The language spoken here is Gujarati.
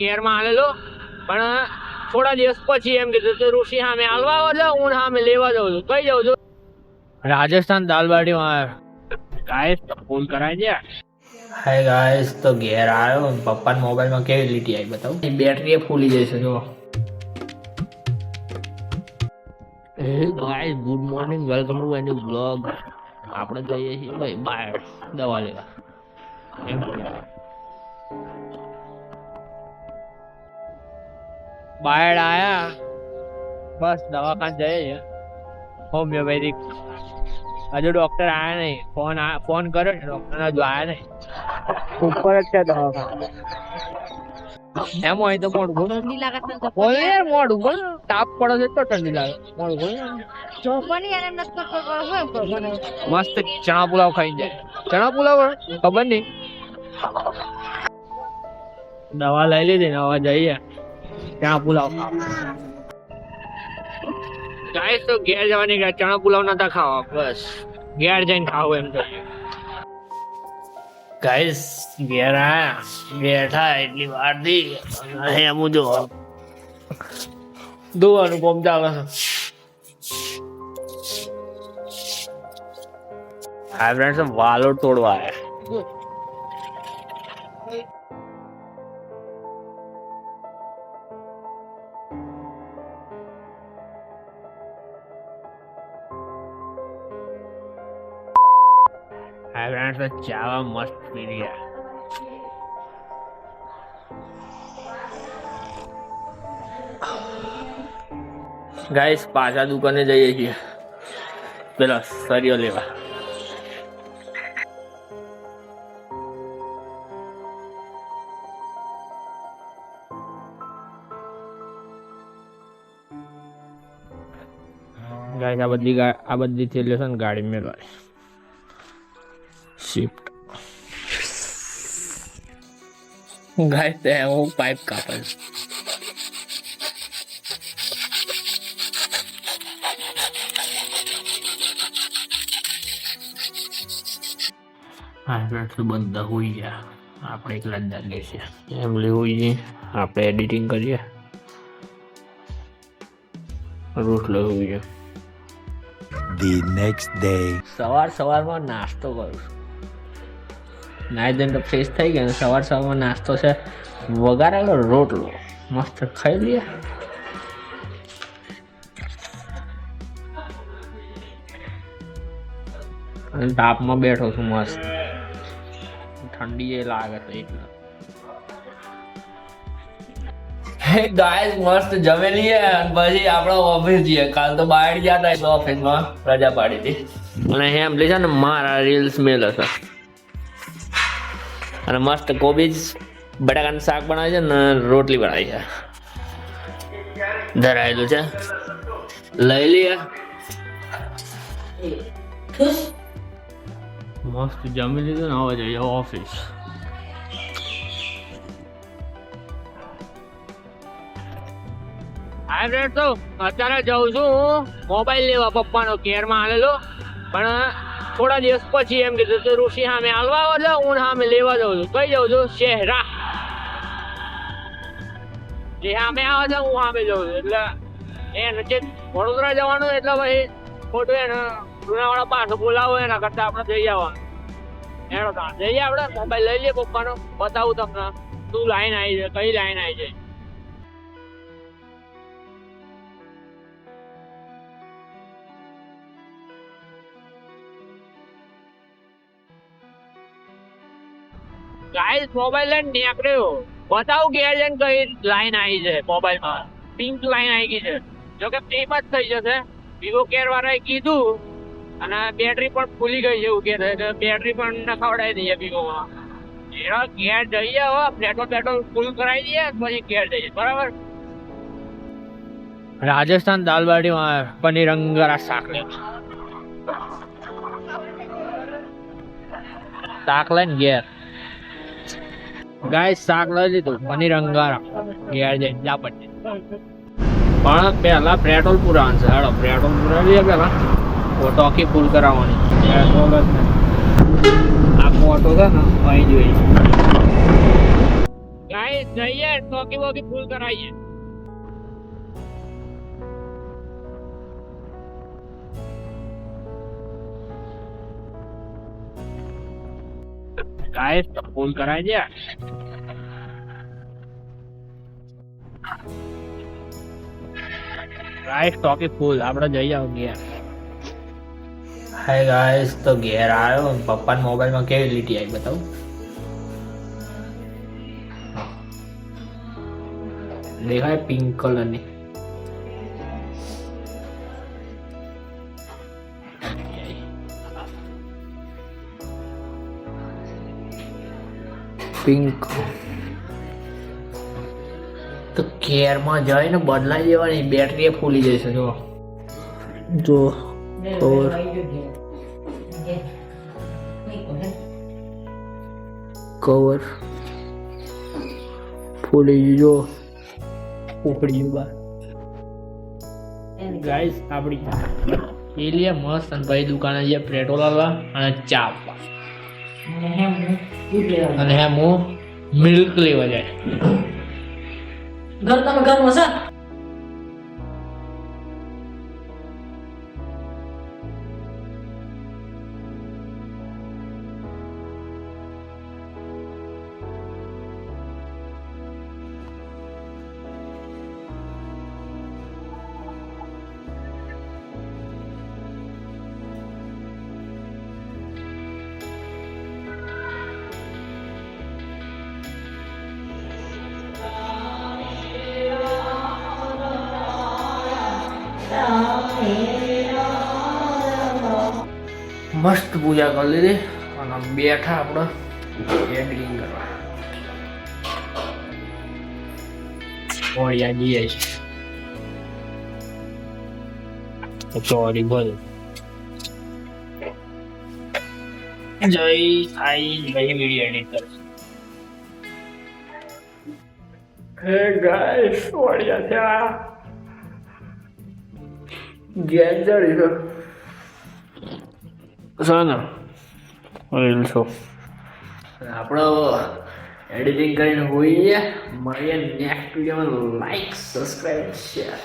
કેરમાં હાલેલો. પણ થોડા દિવસ પછી એમ કીધું કે ઋષિ સામે હાલવા આવો છો હું સામે લેવા જાઉં છું. કઈ જાઉં છું? રાજસ્થાન દાલબાટીમાં ગાઈસ તો ફોન કરાય છે. હાય ગાઈસ તો ઘેર આવ્યો. પપ્પાના મોબાઈલમાં કેવી લીટી આવી બતાવું? બેટરી ફૂલી જશે જો guys good morning welcome to any blog આપણે જઈએ છીએ ભાઈ બહાર. દવા લેવા. એમ બહાર આયા. બસ દવાખાન જઈએ છીએ. હોમિયોપેથિક. હજુ ડોક્ટર આયા નહીં. ફોન ફોન કર્યો ને ડોક્ટર હજુ આયા નહીં. ઉપર જ છે દવાખાન. એમ હોય તો મોડું બોલ ઠંડી લાગે બોલ યાર મોડું બોલ તાપ પડે છે તો ઠંડી લાગે. મોડું બોલ જોવાની યાર એમ નસ્તો? મસ્ત ચણા પુલાવ ખાઈ જાય. ચણા પુલાવ ખબર નહીં. દવા લઈ લીધી ને હવે જઈએ. ચણા પુલાવ ગાઈસ તો ઘેર જવાની ગયા ચણા પુલાવ નતા ખાવા બસ. ઘેર જઈને ખાવું એમ તો. ગાઈસ ઘેર આયા. બેઠા એટલી વારથી. એમ જો દોવાનું કોમ ચાલે છે. હાય ફ્રેન્ડ્સ વાલો તોડવા આયા. ફ્રેન્ડ્સ ચાવા મસ્ત પી રહ્યા ગાઈસ પાછા દુકાને જઈએ છીએ. પેલા સરિયો લેવા. ગાઈસ આ બધી આ બધી થેલીઓ છે ને ગાડી મેળવાય. શિફ્ટ ગાઈસ તે હું પાઇપ કાપે. હા બધા હોઈ ગયા. આપણે એકલા જ છીએ ફેમિલી હોઈએ આપણે એડિટિંગ કરીએ. રોટલો હોઈએ the next ડે સવાર સવારમાં નાસ્તો કરું છું. નાઈ તો ફ્રેશ થઈ ગયા સવાર સવારમાં નાસ્તો છે. વઘારેલો રોટલો. મસ્ત ખાઈ લઈએ અને તાપમાં બેઠો છું મસ્ત. ઠંડી એ લાગે છે એટલે. હે ગાઈસ મસ્ત જમી લઈએ અને પછી આપણે ઓફિસ જઈએ. કાલ તો બહાર ગયા હતા ઓફિસમાં રજા પાડી હતી. અને એમ લે છે ને, મારા રીલ્સ મેલ હશે અને મસ્ત કોબીજ બટાકાનું શાક બનાવે છે ને રોટલી બનાવી છે. ધરાયેલું છે. લઈ લઈએ. મસ્ત જમી લીધું ને હવે જઈએ ઓફિસ. અત્યારે જાઉં છું. હું મોબાઈલ લેવા પપ્પાનો કેરમાં આવેલો પણ થોડા દિવસ પછી એમ કીધું તો ઋષિ સામે હાલવા આવો છો હું સામે લેવા જાઉં છું. કઈ જાઉં છું, શહેરા. જે સામે આવે છે, હું સામે જાઉં છું. એટલે એ નજીક વડોદરા જવાનું એટલે ભાઈ ખોટું એને લુણાવાળા પાસે બોલાવો, એના કરતા આપણે જઈ આવવાનું. એનો જઈએ આપણે, મોબાઈલ લઈ લઈએ પપ્પાનો. બતાવું તમને. શું લાઈન આવી છે કઈ લાઈન આવી છે ગાઈસ મોબાઈલ લઈને નીકળ્યો. બતાવું કે જઈને કઈ લાઈન આવી છે મોબાઈલમાં. પિંક લાઈન આવી ગઈ છે. જો કે ટીપ જ થઈ જશે. વિવો કેર વાળાએ કીધું અને બેટરી પણ ફૂલી ગઈ છે એવું કે છે. બેટરી પણ નખાવડાવી દઈએ વિવોમાં એનો ઘેર જઈએ હવે પેટ્રોલ પેટ્રોલ ફૂલ કરાવી દઈએ પછી ઘેર જઈએ. બરાબર? રાજસ્થાન દાલબાટીમાં પનીર અંગારા શાક લે શાક લઈને ઘેર. ગાય શાક લઈ લીધું પનીર અંગારા. ઘેર જઈને જા પણ પહેલા પેટ્રોલ પુરાવાનું છે. હાડો પેટ્રોલ પુરાવી લઈએ પહેલા ટોકી ફૂલ કરાવવાની. પેટ્રોલ જ નહીં આ મોટો છે ને અહીં જોઈએ. ગાય જઈએ ટોકી બોકી ફૂલ કરાવીએ. ફૂલ કરાવી દે ગાઈસ ટોકી ફૂલ આપણે જઈ આવ ગયા હાય ગાઈસ તો ઘેર આવ્યો પપ્પાના મોબાઈલમાં કેવી લીટી આવી બતાવું દેખાય પિંક કલરની પિંક. તો કેરમાં જઈને બદલાઈ દેવાની બેટરી ફૂલી જશે, જો. જો કવર કવર ફૂલી જો. ઉપડી બહાર. ગાઈસ આપણી એલિયા મસ્ત અને ભાઈ દુકાને જે પેટ્રોલ લાવવા અને ચા આપવા અને હે હું મિલ્ક લેવા જાય. ઘર તમે ઘરમાં છે મસ્ત પૂજા કરી લીધી અને બેઠા આપણે એડિટિંગ કરવા. ઓળિયા જઈએ છે. સોરી બોલ. જય આઈ ભાઈ વીડિયો એડિટર હે ગાઈસ ઓળિયા થયા. ગેંજાળી છે સાના. રીલ આપણો એડિટિંગ કરીને હોઈએ. મળીએ નેક્સ્ટ વિડીયોમાં લાઈક સબસ્ક્રાઈબ શેર